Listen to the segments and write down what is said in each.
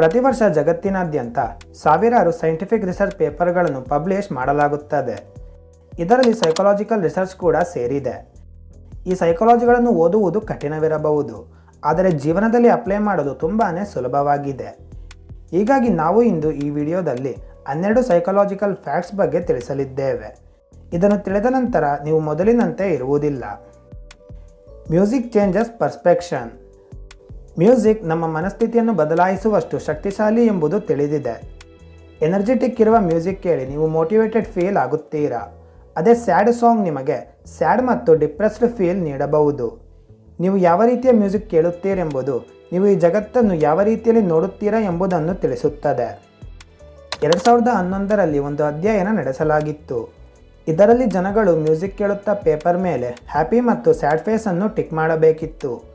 ಪ್ರತಿ ವರ್ಷ ಜಗತ್ತಿನಾದ್ಯಂತ ಸಾವಿರಾರು ಸೈಂಟಿಫಿಕ್ ರಿಸರ್ಚ್ ಪೇಪರ್ಗಳನ್ನು ಪಬ್ಲಿಷ್ ಮಾಡಲಾಗುತ್ತದೆ. ಇದರಲ್ಲಿ ಸೈಕಾಲಜಿಕಲ್ ರಿಸರ್ಚ್ ಕೂಡ ಸೇರಿದೆ. ಈ ಸೈಕಾಲಜಿಗಳನ್ನು ಓದುವುದು ಕಠಿಣವಿರಬಹುದು, ಆದರೆ ಜೀವನದಲ್ಲಿ ಅಪ್ಲೈ ಮಾಡಲು ತುಂಬಾ ಸುಲಭವಾಗಿದೆ. ಹೀಗಾಗಿ ನಾವು ಇಂದು ಈ ವಿಡಿಯೋದಲ್ಲಿ ಹನ್ನೆರಡು ಸೈಕಾಲಜಿಕಲ್ ಫ್ಯಾಕ್ಟ್ಸ್ ಬಗ್ಗೆ ತಿಳಿಸಲಿದ್ದೇವೆ. ಇದನ್ನು ತಿಳಿದ ನಂತರ ನೀವು ಮೊದಲಿನಂತೆ ಇರುವುದಿಲ್ಲ. ಮ್ಯೂಸಿಕ್ ಚೇಂಜಸ್ ಪರ್ಸ್ಪೆಕ್ಷನ್ ಮ್ಯೂಸಿಕ್ ನಮ್ಮ ಮನಸ್ಥಿತಿಯನ್ನು ಬದಲಾಯಿಸುವಷ್ಟು ಶಕ್ತಿಶಾಲಿ ಎಂಬುದು ತಿಳಿದಿದೆ. ಎನರ್ಜೆಟಿಕ್ ಇರುವ ಮ್ಯೂಸಿಕ್ ಕೇಳಿ ನೀವು ಮೋಟಿವೇಟೆಡ್ ಫೀಲ್ ಆಗುತ್ತೀರಾ. ಅದೇ ಸ್ಯಾಡ್ ಸಾಂಗ್ ನಿಮಗೆ ಸ್ಯಾಡ್ ಮತ್ತು ಡಿಪ್ರೆಸ್ಡ್ ಫೀಲ್ ನೀಡಬಹುದು. ನೀವು ಯಾವ ರೀತಿಯ ಮ್ಯೂಸಿಕ್ ಕೇಳುತ್ತೀರೆಂಬುದು ನೀವು ಈ ಜಗತ್ತನ್ನು ಯಾವ ರೀತಿಯಲ್ಲಿ ನೋಡುತ್ತೀರಾ ಎಂಬುದನ್ನು ತಿಳಿಸುತ್ತದೆ. ಎರಡು ಸಾವಿರದ ಹನ್ನೊಂದರಲ್ಲಿ ಒಂದು ಅಧ್ಯಯನ ನಡೆಸಲಾಗಿತ್ತು. ಇದರಲ್ಲಿ ಜನಗಳು ಮ್ಯೂಸಿಕ್ ಕೇಳುತ್ತಾ ಪೇಪರ್ ಮೇಲೆ ಹ್ಯಾಪಿ ಮತ್ತು ಸ್ಯಾಡ್ ಫೇಸನ್ನು ಟಿಕ್ ಮಾಡಬೇಕಿತ್ತು.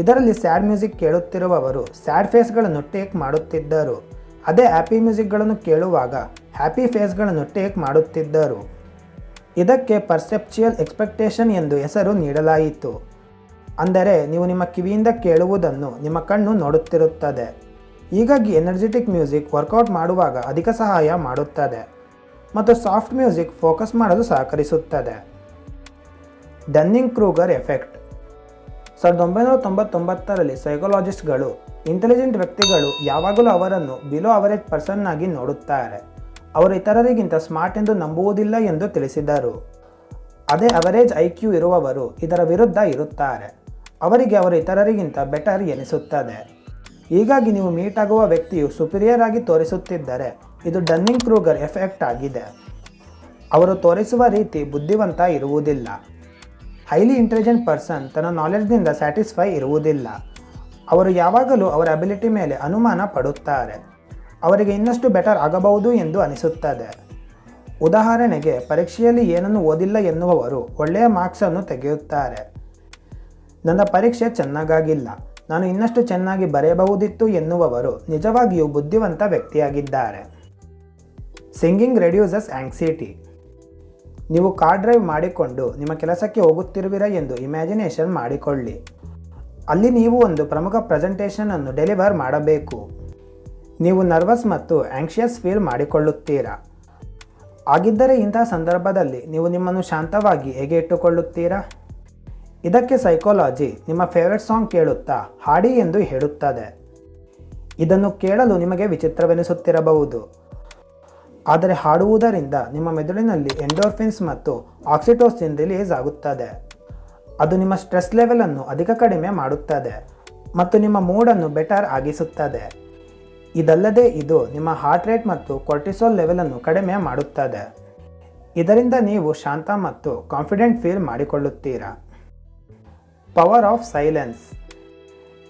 ಇದರಲ್ಲಿ ಸ್ಯಾಡ್ ಮ್ಯೂಸಿಕ್ ಕೇಳುತ್ತಿರುವವರು ಸ್ಯಾಡ್ ಫೇಸ್ಗಳನ್ನು ಟೇಕ್ ಮಾಡುತ್ತಿದ್ದರು. ಅದೇ ಹ್ಯಾಪಿ ಮ್ಯೂಸಿಕ್ಗಳನ್ನು ಕೇಳುವಾಗ ಹ್ಯಾಪಿ ಫೇಸ್ಗಳನ್ನು ಟೇಕ್ ಮಾಡುತ್ತಿದ್ದರು. ಇದಕ್ಕೆ ಪರ್ಸೆಪ್ಚುಯಲ್ ಎಕ್ಸ್ಪೆಕ್ಟೇಷನ್ ಎಂದು ಹೆಸರು ನೀಡಲಾಯಿತು. ಅಂದರೆ ನೀವು ನಿಮ್ಮ ಕಿವಿಯಿಂದ ಕೇಳುವುದನ್ನು ನಿಮ್ಮ ಕಣ್ಣು ನೋಡುತ್ತಿರುತ್ತದೆ. ಹೀಗಾಗಿ ಎನರ್ಜೆಟಿಕ್ ಮ್ಯೂಸಿಕ್ ವರ್ಕೌಟ್ ಮಾಡುವಾಗ ಅಧಿಕ ಸಹಾಯ ಮಾಡುತ್ತದೆ. ಮತ್ತು ಸಾಫ್ಟ್ ಮ್ಯೂಸಿಕ್ ಫೋಕಸ್ ಮಾಡಲು ಸಹಕರಿಸುತ್ತದೆ. Dunning Kruger effect. ಸಾವಿರದ ಒಂಬೈನೂರ ತೊಂಬತ್ತೊಂಬತ್ತರಲ್ಲಿ ಸೈಕಾಲಜಿಸ್ಟ್ಗಳು, ಇಂಟೆಲಿಜೆಂಟ್ ವ್ಯಕ್ತಿಗಳು ಯಾವಾಗಲೂ ಅವರನ್ನು ಬಿಲೋ ಅವರೇಜ್ ಪರ್ಸನ್ ಆಗಿ ನೋಡುತ್ತಾರೆ. ಅವರು ಇತರರಿಗಿಂತ ಸ್ಮಾರ್ಟ್ ಎಂದು ನಂಬುವುದಿಲ್ಲ ಎಂದು ತಿಳಿಸಿದರು. ಅದೇ ಅವರೇಜ್ ಐ ಕ್ಯೂ ಇರುವವರು ಇದರ ವಿರುದ್ಧ ಇರುತ್ತಾರೆ. ಅವರಿಗೆ ಅವರು ಇತರರಿಗಿಂತ ಬೆಟರ್ ಎನಿಸುತ್ತದೆ. ಹೀಗಾಗಿ ನೀವು ಮೀಟ್ ಆಗುವ ವ್ಯಕ್ತಿಯು ಸುಪೀರಿಯರ್ ಆಗಿ ತೋರಿಸುತ್ತಿದ್ದರೆ ಇದು ಡನ್ನಿಂಗ್ ಕ್ರೂಗರ್ ಎಫೆಕ್ಟ್ ಆಗಿದೆ. ಅವರು ತೋರಿಸುವ ರೀತಿ ಬುದ್ಧಿವಂತ ಇರುವುದಿಲ್ಲ. ಹೈಲಿ ಇಂಟೆಲಿಜೆಂಟ್ ಪರ್ಸನ್ ತನ್ನ ನಾಲೆಡ್ಜ್ನಿಂದ ಸ್ಯಾಟಿಸ್ಫೈ ಇರುವುದಿಲ್ಲ. ಅವರು ಯಾವಾಗಲೂ ಅವರ ಅಬಿಲಿಟಿ ಮೇಲೆ ಅನುಮಾನ ಪಡುತ್ತಾರೆ. ಅವರಿಗೆ ಇನ್ನಷ್ಟು ಬೆಟರ್ ಆಗಬಹುದು ಎಂದು ಅನಿಸುತ್ತದೆ. ಉದಾಹರಣೆಗೆ, ಪರೀಕ್ಷೆಯಲ್ಲಿ ಏನನ್ನು ಓದಿಲ್ಲ ಎನ್ನುವವರು ಒಳ್ಳೆಯ ಮಾರ್ಕ್ಸನ್ನು ತೆಗೆಯುತ್ತಾರೆ. ನನ್ನ ಪರೀಕ್ಷೆ ಚೆನ್ನಾಗಾಗಿಲ್ಲ. ನಾನು ಇನ್ನಷ್ಟು ಚೆನ್ನಾಗಿ ಬರೆಯಬಹುದಿತ್ತು ಎನ್ನುವವರು ನಿಜವಾಗಿಯೂ ಬುದ್ಧಿವಂತ ವ್ಯಕ್ತಿಯಾಗಿದ್ದಾರೆ. ಸಿಂಗಿಂಗ್ ರೆಡ್ಯೂಸಸ್ ಆಂಗ್ಸೈಟಿ ನೀವು ಕಾರ್ ಡ್ರೈವ್ ಮಾಡಿಕೊಂಡು ನಿಮ್ಮ ಕೆಲಸಕ್ಕೆ ಹೋಗುತ್ತಿರುವಿರಾ ಎಂದು ಇಮ್ಯಾಜಿನೇಷನ್ ಮಾಡಿಕೊಳ್ಳಿ. ಅಲ್ಲಿ ನೀವು ಒಂದು ಪ್ರಮುಖ ಪ್ರೆಸೆಂಟೇಷನನ್ನು ಡೆಲಿವರ್ ಮಾಡಬೇಕು. ನೀವು ನರ್ವಸ್ ಮತ್ತು ಆಂಕ್ಷಿಯಸ್ ಫೀಲ್ ಮಾಡಿಕೊಳ್ಳುತ್ತೀರಾ? ಆಗಿದ್ದರೆ ಇಂತಹ ಸಂದರ್ಭದಲ್ಲಿ ನೀವು ನಿಮ್ಮನ್ನು ಶಾಂತವಾಗಿ ಹೇಗೆ ಇಟ್ಟುಕೊಳ್ಳುತ್ತೀರಾ? ಇದಕ್ಕೆ ಸೈಕಾಲಜಿ ನಿಮ್ಮ ಫೇವ್ರೆಟ್ ಸಾಂಗ್ ಕೇಳುತ್ತಾ, ಹಾಡಿ ಎಂದು ಹೇಳುತ್ತದೆ. ಇದನ್ನು ಕೇಳಲು ನಿಮಗೆ ವಿಚಿತ್ರವೆನಿಸುತ್ತಿರಬಹುದು. ಆದರೆ ಹಾಡುವುದರಿಂದ ನಿಮ್ಮ ಮೆದುಳಿನಲ್ಲಿ ಎಂಡೋರ್ಫಿನ್ಸ್ ಮತ್ತು ಆಕ್ಸಿಟೋಸಿನ್ ರಿಲೀಸ್ ಆಗುತ್ತದೆ. ಅದು ನಿಮ್ಮ ಸ್ಟ್ರೆಸ್ ಲೆವೆಲನ್ನು ಅಧಿಕ ಕಡಿಮೆ ಮಾಡುತ್ತದೆ ಮತ್ತು ನಿಮ್ಮ ಮೂಡನ್ನು ಬೆಟರ್ ಆಗಿಸುತ್ತದೆ. ಇದಲ್ಲದೆ ಇದು ನಿಮ್ಮ ಹಾರ್ಟ್ ರೇಟ್ ಮತ್ತು ಕೊರ್ಟಿಸೋಲ್ ಲೆವೆಲನ್ನು ಕಡಿಮೆ ಮಾಡುತ್ತದೆ. ಇದರಿಂದ ನೀವು ಶಾಂತ ಮತ್ತು confident feel ಮಾಡಿಕೊಳ್ಳುತ್ತೀರಾ? Power of silence.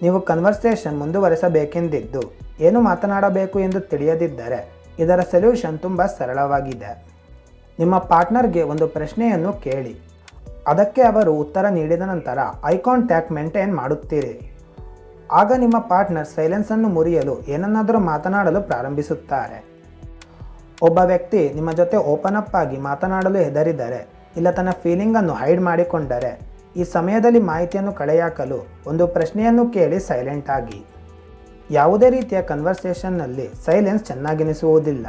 ನೀವು ಕನ್ವರ್ಸೇಷನ್ ಮುಂದುವರೆಸಬೇಕೆಂದಿದ್ದು, ಏನು ಮಾತನಾಡಬೇಕು ಎಂದು ತಿಳಿಯದಿದ್ದರೆ ಇದರ ಸೊಲ್ಯೂಷನ್ ತುಂಬ ಸರಳವಾಗಿದೆ. ನಿಮ್ಮ ಪಾರ್ಟ್ನರ್ಗೆ ಒಂದು ಪ್ರಶ್ನೆಯನ್ನು ಕೇಳಿ. ಅದಕ್ಕೆ ಅವರು ಉತ್ತರ ನೀಡಿದ ನಂತರ, ಐ ಕಾಂಟ್ಯಾಕ್ಟ್ ಮೇಂಟೈನ್ ಮಾಡುತ್ತೀರಿ. ಆಗ ನಿಮ್ಮ ಪಾರ್ಟ್ನರ್ ಸೈಲೆನ್ಸನ್ನು ಮುರಿಯಲು ಏನನ್ನಾದರೂ ಮಾತನಾಡಲು ಪ್ರಾರಂಭಿಸುತ್ತಾರೆ. ಒಬ್ಬ ವ್ಯಕ್ತಿ ನಿಮ್ಮ ಜೊತೆ ಓಪನ್ ಅಪ್ ಆಗಿ ಮಾತನಾಡಲು ಹೆದರಿದರೆ, ಇಲ್ಲ ತನ್ನ ಫೀಲಿಂಗನ್ನು ಹೈಡ್ ಮಾಡಿಕೊಂಡರೆ, ಈ ಸಮಯದಲ್ಲಿ ಮಾಹಿತಿಯನ್ನು ಕಳೆಯಾಕಲು ಒಂದು ಪ್ರಶ್ನೆಯನ್ನು ಕೇಳಿ ಸೈಲೆಂಟ್ ಆಗಿ. ಯಾವುದೇ ರೀತಿಯ ಕನ್ವರ್ಸೇಷನ್ನಲ್ಲಿ ಸೈಲೆನ್ಸ್ ಚೆನ್ನಾಗೆನಿಸುವುದಿಲ್ಲ.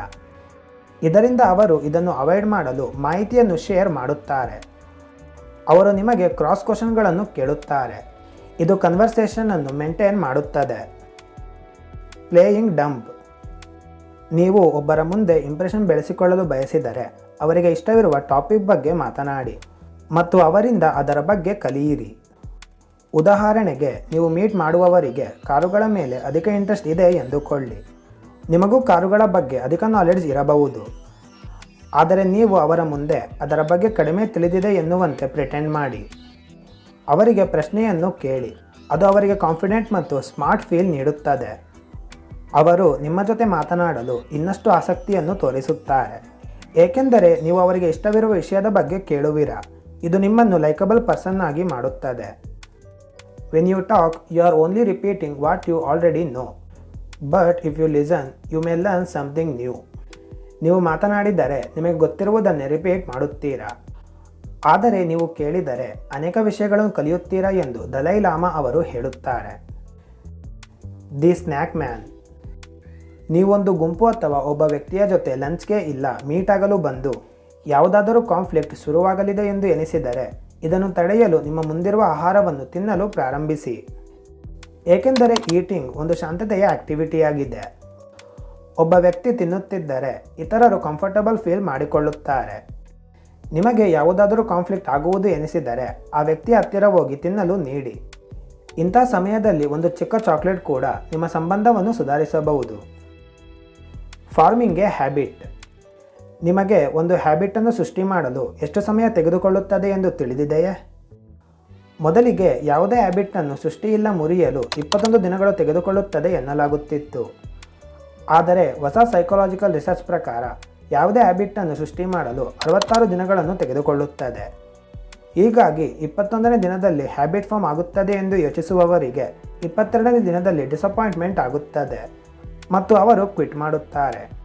ಇದರಿಂದ ಅವರು ಇದನ್ನು ಅವಾಯ್ಡ್ ಮಾಡಲು ಮಾಹಿತಿಯನ್ನು ಶೇರ್ ಮಾಡುತ್ತಾರೆ. ಅವರು ನಿಮಗೆ ಕ್ರಾಸ್ ಕ್ವಶನ್ಗಳನ್ನು ಕೇಳುತ್ತಾರೆ. ಇದು ಕನ್ವರ್ಸೇಷನನ್ನು ಮೇಂಟೈನ್ ಮಾಡುತ್ತದೆ. ಪ್ಲೇಯಿಂಗ್ ಡಂಪ್ ನೀವು ಒಬ್ಬರ ಮುಂದೆ ಇಂಪ್ರೆಷನ್ ಬೆಳೆಸಿಕೊಳ್ಳಲು ಬಯಸಿದರೆ ಅವರಿಗೆ ಇಷ್ಟವಿರುವ ಟಾಪಿಕ್ ಬಗ್ಗೆ ಮಾತನಾಡಿ ಮತ್ತು ಅವರಿಂದ ಅದರ ಬಗ್ಗೆ ಕಲಿಯಿರಿ. ಉದಾಹರಣೆಗೆ, ನೀವು ಮೀಟ್ ಮಾಡುವವರಿಗೆ ಕಾರುಗಳ ಮೇಲೆ ಅಧಿಕ ಇಂಟ್ರೆಸ್ಟ್ ಇದೆ ಎಂದುಕೊಳ್ಳಿ. ನಿಮಗೂ ಕಾರುಗಳ ಬಗ್ಗೆ ಅಧಿಕ ನಾಲೆಡ್ಜ್ ಇರಬಹುದು. ಆದರೆ ನೀವು ಅವರ ಮುಂದೆ ಅದರ ಬಗ್ಗೆ ಕಡಿಮೆ ತಿಳಿದಿದೆ ಎನ್ನುವಂತೆ ಪ್ರಿಟೆಂಡ್ ಮಾಡಿ. ಅವರಿಗೆ ಪ್ರಶ್ನೆಯನ್ನು ಕೇಳಿ. ಅದು ಅವರಿಗೆ ಕಾನ್ಫಿಡೆಂಟ್ ಮತ್ತು ಸ್ಮಾರ್ಟ್ ಫೀಲ್ ನೀಡುತ್ತದೆ. ಅವರು ನಿಮ್ಮ ಜೊತೆ ಮಾತನಾಡಲು ಇನ್ನಷ್ಟು ಆಸಕ್ತಿಯನ್ನು ತೋರಿಸುತ್ತಾರೆ. ಏಕೆಂದರೆ, ನೀವು ಅವರಿಗೆ ಇಷ್ಟವಿರುವ ವಿಷಯದ ಬಗ್ಗೆ ಕೇಳುವಿರಾ. ಇದು ನಿಮ್ಮನ್ನು ಲೈಕಬಲ್ ಪರ್ಸನ್ ಆಗಿ ಮಾಡುತ್ತದೆ. When you talk, you are only repeating what you already know. But if you listen you may learn something new ನೀವು ಮಾತನಾಡಿದರೆ ನಿಮಗೆ ಗೊತ್ತಿರುವುದನ್ನೇ ರಿಪೀಟ್ ಮಾಡುತ್ತೀರಾ? ಆದರೆ ನೀವು ಕೇಳಿದರೆ ಅನೇಕ ವಿಷಯಗಳನ್ನು ಕಲಿಯುತ್ತೀರಾ ಎಂದು ದಲೈ ಲಾಮಾ ಅವರು ಹೇಳುತ್ತಾರೆ. ದಿ ಸ್ನ್ಯಾಕ್ ಮ್ಯಾನ್ ನೀವೊಂದು ಗುಂಪು ಅಥವಾ ಒಬ್ಬ ವ್ಯಕ್ತಿಯ ಜೊತೆ ಲಂಚ್ಗೆ ಇಲ್ಲ ಮೀಟ್ ಆಗಲು ಬಂದು ಯಾವುದಾದರೂ ಕಾನ್ಫ್ಲಿಕ್ಟ್ ಶುರುವಾಗಲಿದೆ ಎಂದು ಎನಿಸಿದರೆ ಇದನ್ನು ತಡೆಯಲು ನಿಮ್ಮ ಮುಂದಿರುವ ಆಹಾರವನ್ನು ತಿನ್ನಲು ಪ್ರಾರಂಭಿಸಿ. ಏಕೆಂದರೆ ಈಟಿಂಗ್ ಒಂದು ಶಾಂತತೆಯ ಆಕ್ಟಿವಿಟಿಯಾಗಿದೆ. ಒಬ್ಬ ವ್ಯಕ್ತಿ ತಿನ್ನುತ್ತಿದ್ದರೆ ಇತರರು ಕಂಫರ್ಟಬಲ್ ಫೀಲ್ ಮಾಡಿಕೊಳ್ಳುತ್ತಾರೆ. ನಿಮಗೆ ಯಾವುದಾದರೂ ಕಾನ್ಫ್ಲಿಕ್ಟ್ ಆಗುವುದು ಎನಿಸಿದರೆ ಆ ವ್ಯಕ್ತಿಯ ಹತ್ತಿರ ಹೋಗಿ ತಿನ್ನಲು ನೀಡಿ. ಇಂಥ ಸಮಯದಲ್ಲಿ ಒಂದು ಚಿಕ್ಕ ಚಾಕ್ಲೇಟ್ ಕೂಡ ನಿಮ್ಮ ಸಂಬಂಧವನ್ನು ಸುಧಾರಿಸಬಹುದು. ಫಾರ್ಮಿಂಗ್ ಎ ಹ್ಯಾಬಿಟ್ ನಿಮಗೆ ಒಂದು ಹ್ಯಾಬಿಟನ್ನು ಸೃಷ್ಟಿ ಮಾಡಲು ಎಷ್ಟು ಸಮಯ ತೆಗೆದುಕೊಳ್ಳುತ್ತದೆ ಎಂದು ತಿಳಿದಿದೆಯೇ? ಮೊದಲಿಗೆ ಯಾವುದೇ ಹ್ಯಾಬಿಟನ್ನು ಸೃಷ್ಟಿಯಿಲ್ಲ ಮುರಿಯಲು ಇಪ್ಪತ್ತೊಂದು ದಿನಗಳು ತೆಗೆದುಕೊಳ್ಳುತ್ತದೆ ಎನ್ನಲಾಗುತ್ತಿತ್ತು. ಆದರೆ ಹೊಸ ಸೈಕಾಲಜಿಕಲ್ ರಿಸರ್ಚ್ ಪ್ರಕಾರ ಯಾವುದೇ ಹ್ಯಾಬಿಟನ್ನು ಸೃಷ್ಟಿ ಮಾಡಲು ಅರವತ್ತಾರು ದಿನಗಳನ್ನು ತೆಗೆದುಕೊಳ್ಳುತ್ತದೆ. ಹೀಗಾಗಿ ಇಪ್ಪತ್ತೊಂದನೇ ದಿನದಲ್ಲಿ ಹ್ಯಾಬಿಟ್ ಫಾರ್ಮ್ ಆಗುತ್ತದೆ ಎಂದು ಯೋಚಿಸುವವರಿಗೆ ಇಪ್ಪತ್ತೆರಡನೇ ದಿನದಲ್ಲಿ ಡಿಸಪಾಯಿಂಟ್ಮೆಂಟ್ ಆಗುತ್ತದೆ. ಮತ್ತು ಅವರು ಕ್ವಿಟ್ ಮಾಡುತ್ತಾರೆ.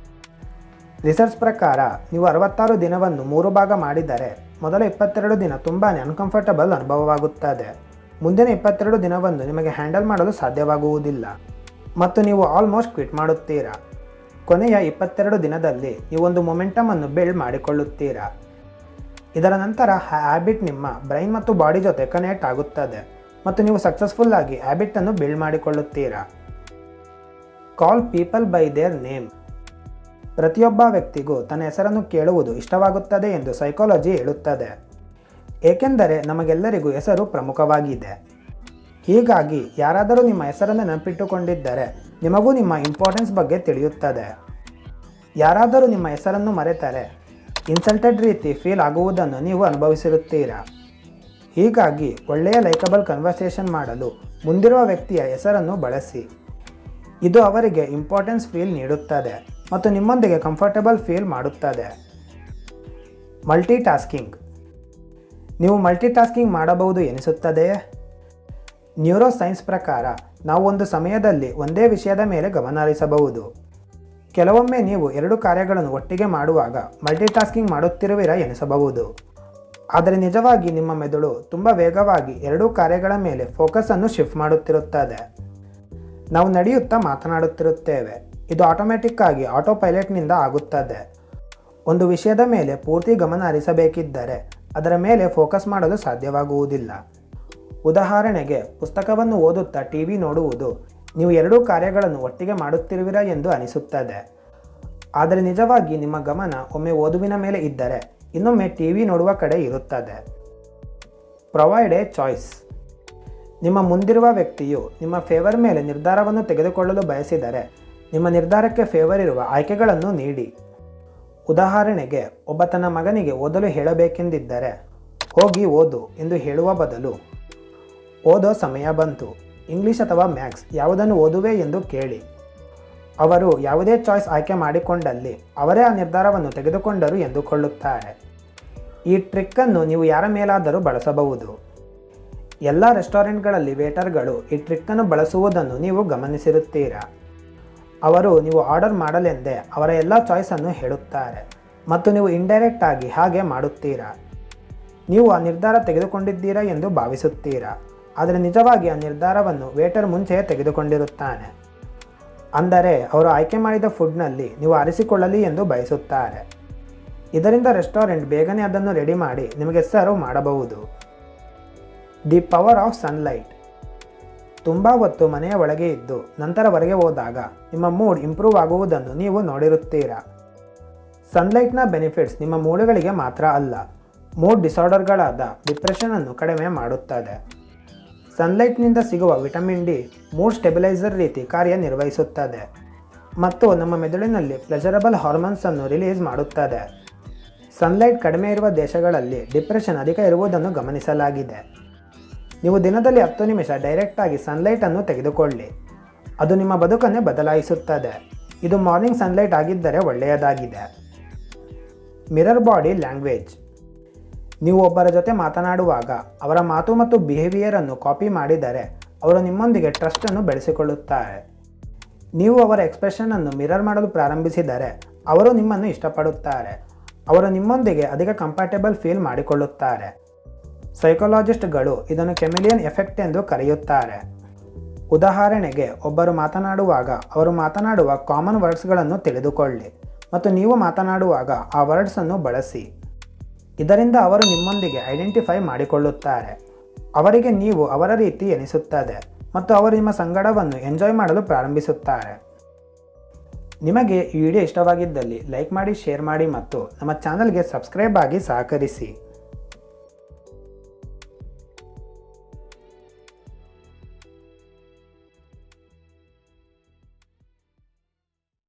ರಿಸರ್ಚ್ ಪ್ರಕಾರ, ನೀವು ಅರವತ್ತಾರು ದಿನವನ್ನು ಮೂರು ಭಾಗ ಮಾಡಿದರೆ, ಮೊದಲ ಇಪ್ಪತ್ತೆರಡು ದಿನ ತುಂಬಾ ಅನ್ಕಂಫರ್ಟಬಲ್ ಅನುಭವವಾಗುತ್ತದೆ. ಮುಂದಿನ ಇಪ್ಪತ್ತೆರಡು ದಿನವನ್ನು ನಿಮಗೆ ಹ್ಯಾಂಡಲ್ ಮಾಡಲು ಸಾಧ್ಯವಾಗುವುದಿಲ್ಲ. ಮತ್ತು ನೀವು ಆಲ್ಮೋಸ್ಟ್ ಕ್ವಿಟ್ ಮಾಡುತ್ತೀರಾ. ಕೊನೆಯ ಇಪ್ಪತ್ತೆರಡು ದಿನದಲ್ಲಿ ನೀವೊಂದು ಮೊಮೆಂಟಮ್ ಅನ್ನು ಬಿಲ್ಡ್ ಮಾಡಿಕೊಳ್ಳುತ್ತೀರಾ. ಇದರ ನಂತರ ಹ್ಯಾಬಿಟ್ ನಿಮ್ಮ ಬ್ರೈನ್ ಮತ್ತು ಬಾಡಿ ಜೊತೆ ಕನೆಕ್ಟ್ ಆಗುತ್ತದೆ. ಮತ್ತು ನೀವು ಸಕ್ಸಸ್ಫುಲ್ ಆಗಿ ಹ್ಯಾಬಿಟ್ ಅನ್ನು build ಮಾಡಿಕೊಳ್ಳುತ್ತೀರಾ. Call people by their name ಪ್ರತಿಯೊಬ್ಬ ವ್ಯಕ್ತಿಗೂ ತನ್ನ ಹೆಸರನ್ನು ಕೇಳುವುದು ಇಷ್ಟವಾಗುತ್ತದೆ ಎಂದು ಸೈಕಾಲಜಿ ಹೇಳುತ್ತದೆ. ಏಕೆಂದರೆ ನಮಗೆಲ್ಲರಿಗೂ ಹೆಸರು ಪ್ರಮುಖವಾಗಿದೆ. ಹೀಗಾಗಿ ಯಾರಾದರೂ ನಿಮ್ಮ ಹೆಸರನ್ನು ನೆನಪಿಟ್ಟುಕೊಂಡಿದ್ದರೆ ನಿಮಗೂ ನಿಮ್ಮ ಇಂಪಾರ್ಟೆನ್ಸ್ ಬಗ್ಗೆ ತಿಳಿಯುತ್ತದೆ. ಯಾರಾದರೂ ನಿಮ್ಮ ಹೆಸರನ್ನು ಮರೆತರೆ ಇನ್ಸಲ್ಟೆಡ್ ರೀತಿ ಫೀಲ್ ಆಗುವುದನ್ನು ನೀವು ಅನುಭವಿಸಿರುತ್ತೀರಾ? ಹೀಗಾಗಿ ಒಳ್ಳೆಯ ಲೈಕಬಲ್ ಕನ್ವರ್ಸೇಷನ್ ಮಾಡಲು ಮುಂದಿರುವ ವ್ಯಕ್ತಿಯ ಹೆಸರನ್ನು ಬಳಸಿ. ಇದು ಅವರಿಗೆ ಇಂಪಾರ್ಟೆನ್ಸ್ ಫೀಲ್ ನೀಡುತ್ತದೆ. ಮತ್ತು ನಿಮ್ಮೊಂದಿಗೆ ಕಂಫರ್ಟಬಲ್ ಫೀಲ್ ಮಾಡುತ್ತದೆ. ಮಲ್ಟಿ ಟಾಸ್ಕಿಂಗ್ ನೀವು ಮಲ್ಟಿ ಟಾಸ್ಕಿಂಗ್ ಮಾಡಬಹುದು ಎನಿಸುತ್ತದೆಯೇ ನ್ಯೂರೋ ಸೈನ್ಸ್ ಪ್ರಕಾರ, ನಾವು ಒಂದು ಸಮಯದಲ್ಲಿ ಒಂದೇ ವಿಷಯದ ಮೇಲೆ ಗಮನ ಹರಿಸಬಹುದು. ಕೆಲವೊಮ್ಮೆ ನೀವು ಎರಡು ಕಾರ್ಯಗಳನ್ನು ಒಟ್ಟಿಗೆ ಮಾಡುವಾಗ ಮಲ್ಟಿಟಾಸ್ಕಿಂಗ್ ಮಾಡುತ್ತಿರುವಿರ ಎನಿಸಬಹುದು. ಆದರೆ ನಿಜವಾಗಿ ನಿಮ್ಮ ಮೆದುಳು ತುಂಬ ವೇಗವಾಗಿ ಎರಡೂ ಕಾರ್ಯಗಳ ಮೇಲೆ ಫೋಕಸನ್ನು ಶಿಫ್ಟ್ ಮಾಡುತ್ತಿರುತ್ತದೆ. ನಾವು ನಡೆಯುತ್ತಾ ಮಾತನಾಡುತ್ತಿರುತ್ತೇವೆ. ಇದು ಆಟೋಮ್ಯಾಟಿಕ್ ಆಗಿ ಆಟೋ ಪೈಲಟ್ನಿಂದ ಆಗುತ್ತದೆ. ಒಂದು ವಿಷಯದ ಮೇಲೆ ಪೂರ್ತಿ ಗಮನ ಹರಿಸಬೇಕಿದ್ದರೆ ಅದರ ಮೇಲೆ ಫೋಕಸ್ ಮಾಡಲು ಸಾಧ್ಯವಾಗುವುದಿಲ್ಲ. ಉದಾಹರಣೆಗೆ, ಪುಸ್ತಕವನ್ನು ಓದುತ್ತಾ ಟಿ ವಿ ನೋಡುವುದು ನೀವು ಎರಡೂ ಕಾರ್ಯಗಳನ್ನು ಒಟ್ಟಿಗೆ ಮಾಡುತ್ತಿರುವಿರಾ ಎಂದು ಅನಿಸುತ್ತದೆ. ಆದರೆ ನಿಜವಾಗಿ ನಿಮ್ಮ ಗಮನ ಒಮ್ಮೆ ಓದುವಿನ ಮೇಲೆ ಇದ್ದರೆ ಇನ್ನೊಮ್ಮೆ ಟಿ ವಿ ನೋಡುವ ಕಡೆ ಇರುತ್ತದೆ. ಪ್ರೊವೈಡ್ ಎ ಚಾಯ್ಸ್ ನಿಮ್ಮ ಮುಂದಿರುವ ವ್ಯಕ್ತಿಯು ನಿಮ್ಮ ಫೇವರ್ ಮೇಲೆ ನಿರ್ಧಾರವನ್ನು ತೆಗೆದುಕೊಳ್ಳಲು ಬಯಸಿದರೆ ನಿಮ್ಮ ನಿರ್ಧಾರಕ್ಕೆ ಫೇವರ್ ಇರುವ ಆಯ್ಕೆಗಳನ್ನು ನೀಡಿ. ಉದಾಹರಣೆಗೆ, ಒಬ್ಬ ತನ್ನ ಮಗನಿಗೆ ಓದಲು ಹೇಳಬೇಕೆಂದಿದ್ದರೆ, ಹೋಗಿ ಓದು ಎಂದು ಹೇಳುವ ಬದಲು, ಓದೋ ಸಮಯ ಬಂತು, ಇಂಗ್ಲಿಷ್ ಅಥವಾ ಮ್ಯಾಥ್ಸ್ ಯಾವುದನ್ನು ಓದುವೆ ಎಂದು ಕೇಳಿ. ಅವರು ಯಾವುದೇ ಚಾಯ್ಸ್ ಆಯ್ಕೆ ಮಾಡಿಕೊಂಡಲ್ಲಿ ಅವರೇ ಆ ನಿರ್ಧಾರವನ್ನು ತೆಗೆದುಕೊಂಡರು ಎಂದುಕೊಳ್ಳುತ್ತಾರೆ. ಈ ಟ್ರಿಕ್ಕನ್ನು ನೀವು ಯಾರ ಮೇಲಾದರೂ ಬಳಸಬಹುದು. ಎಲ್ಲ ರೆಸ್ಟೋರೆಂಟ್ಗಳಲ್ಲಿ ವೇಟರ್ಗಳು ಈ ಟ್ರಿಕ್ಕನ್ನು ಬಳಸುವುದನ್ನು ನೀವು ಗಮನಿಸಿರುತ್ತೀರಾ? ಅವರು, ನೀವು ಆರ್ಡರ್ ಮಾಡಲೆಂದೇ ಅವರ ಎಲ್ಲ ಚಾಯ್ಸನ್ನು ಹೇಳುತ್ತಾರೆ ಮತ್ತು ನೀವು ಇಂಡೈರೆಕ್ಟ್ ಆಗಿ ಹಾಗೆ ಮಾಡುತ್ತೀರಾ? ನೀವು ಆ ನಿರ್ಧಾರ ತೆಗೆದುಕೊಂಡಿದ್ದೀರಾ ಎಂದು ಭಾವಿಸುತ್ತೀರಾ? ಆದರೆ ನಿಜವಾಗಿ ಆ ನಿರ್ಧಾರವನ್ನು ವೇಟರ್ ಮುಂಚೆಯೇ ತೆಗೆದುಕೊಂಡಿರುತ್ತಾನೆ. ಅಂದರೆ ಅವರು ಆಯ್ಕೆ ಮಾಡಿದ ಫುಡ್ನಲ್ಲಿ ನೀವು ಆರಿಸಿಕೊಳ್ಳಲಿ ಎಂದು ಬಯಸುತ್ತಾರೆ. ಇದರಿಂದ ರೆಸ್ಟೋರೆಂಟ್ ಬೇಗನೆ ಅದನ್ನು ರೆಡಿ ಮಾಡಿ ನಿಮಗೆ ಸರ್ವ್ ಮಾಡಬಹುದು. ದಿ ಪವರ್ ಆಫ್ ಸನ್ಲೈಟ್ ತುಂಬ ಹೊತ್ತು ಮನೆಯ ಒಳಗೆ ಇದ್ದು ನಂತರ ಹೊರಗೆ ಹೋದಾಗ ನಿಮ್ಮ ಮೂಡ್ ಇಂಪ್ರೂವ್ ಆಗುವುದನ್ನು ನೀವು ನೋಡಿರುತ್ತೀರಾ? ಸನ್ಲೈಟ್ನ ಬೆನಿಫಿಟ್ಸ್ ನಿಮ್ಮ ಮೂಳೆಗಳಿಗೆ ಮಾತ್ರ ಅಲ್ಲ ಮೂಡ್ ಡಿಸಾರ್ಡರ್ಗಳಾದ ಡಿಪ್ರೆಷನನ್ನು ಕಡಿಮೆ ಮಾಡುತ್ತದೆ. ಸನ್ಲೈಟ್ನಿಂದ ಸಿಗುವ ವಿಟಮಿನ್ ಡಿ ಮೂಡ್ ಸ್ಟೆಬಿಲೈಸರ್ ರೀತಿ ಕಾರ್ಯನಿರ್ವಹಿಸುತ್ತದೆ ಮತ್ತು ನಮ್ಮ ಮೆದುಳಿನಲ್ಲಿ ಪ್ಲೆಜರಬಲ್ ಹಾರ್ಮೋನ್ಸನ್ನು ರಿಲೀಸ್ ಮಾಡುತ್ತದೆ. ಸನ್ಲೈಟ್ ಕಡಿಮೆ ಇರುವ ದೇಶಗಳಲ್ಲಿ ಡಿಪ್ರೆಷನ್ ಅಧಿಕ ಇರುವುದನ್ನು ಗಮನಿಸಲಾಗಿದೆ. ನೀವು ದಿನದಲ್ಲಿ ಹತ್ತು ನಿಮಿಷ ಡೈರೆಕ್ಟಾಗಿ ಸನ್ಲೈಟನ್ನು ತೆಗೆದುಕೊಳ್ಳಿ. ಅದು ನಿಮ್ಮ ಬದುಕನ್ನೇ ಬದಲಾಯಿಸುತ್ತದೆ. ಇದು ಮಾರ್ನಿಂಗ್ ಸನ್ಲೈಟ್ ಆಗಿದ್ದರೆ ಒಳ್ಳೆಯದಾಗಿದೆ. ಮಿರರ್ ಬಾಡಿ ಲ್ಯಾಂಗ್ವೇಜ್ ನೀವು ಒಬ್ಬರ ಜೊತೆ ಮಾತನಾಡುವಾಗ ಅವರ ಮಾತು ಮತ್ತು ಬಿಹೇವಿಯರನ್ನು ಕಾಪಿ ಮಾಡಿದರೆ ಅವರು ನಿಮ್ಮೊಂದಿಗೆ ಟ್ರಸ್ಟನ್ನು ಬೆಳೆಸಿಕೊಳ್ಳುತ್ತಾರೆ. ನೀವು ಅವರ ಎಕ್ಸ್ಪ್ರೆಷನನ್ನು ಮಿರರ್ ಮಾಡಲು ಪ್ರಾರಂಭಿಸಿದರೆ ಅವರು ನಿಮ್ಮನ್ನು ಇಷ್ಟಪಡುತ್ತಾರೆ. ಅವರು ನಿಮ್ಮೊಂದಿಗೆ ಅಧಿಕ ಕಂಫರ್ಟೇಬಲ್ ಫೀಲ್ ಮಾಡಿಕೊಳ್ಳುತ್ತಾರೆ. ಸೈಕಾಲಜಿಸ್ಟ್ಗಳು ಇದನ್ನು ಕೆಮಿಲಿಯನ್ ಎಫೆಕ್ಟ್ ಎಂದು ಕರೆಯುತ್ತಾರೆ. ಉದಾಹರಣೆಗೆ, ಒಬ್ಬರು ಮಾತನಾಡುವಾಗ ಅವರು ಮಾತನಾಡುವ ಕಾಮನ್ ವರ್ಡ್ಸ್ಗಳನ್ನು ತಿಳಿದುಕೊಳ್ಳಿ ಮತ್ತು ನೀವು ಮಾತನಾಡುವಾಗ ಆ ವರ್ಡ್ಸನ್ನು ಬಳಸಿ. ಇದರಿಂದ ಅವರು ನಿಮ್ಮೊಂದಿಗೆ ಐಡೆಂಟಿಫೈ ಮಾಡಿಕೊಳ್ಳುತ್ತಾರೆ. ಅವರಿಗೆ ನೀವು ಅವರ ರೀತಿ ಎನಿಸುತ್ತದೆ ಮತ್ತು ಅವರು ನಿಮ್ಮ ಸಂಗಡವನ್ನು ಎಂಜಾಯ್ ಮಾಡಲು ಪ್ರಾರಂಭಿಸುತ್ತಾರೆ. ನಿಮಗೆ ಈ ವಿಡಿಯೋ ಇಷ್ಟವಾಗಿದ್ದಲ್ಲಿ ಲೈಕ್ ಮಾಡಿ ಶೇರ್ ಮಾಡಿ ಮತ್ತು ನಮ್ಮ ಚಾನಲ್ಗೆ ಸಬ್ಸ್ಕ್ರೈಬ್ ಆಗಿ ಸಹಕರಿಸಿ.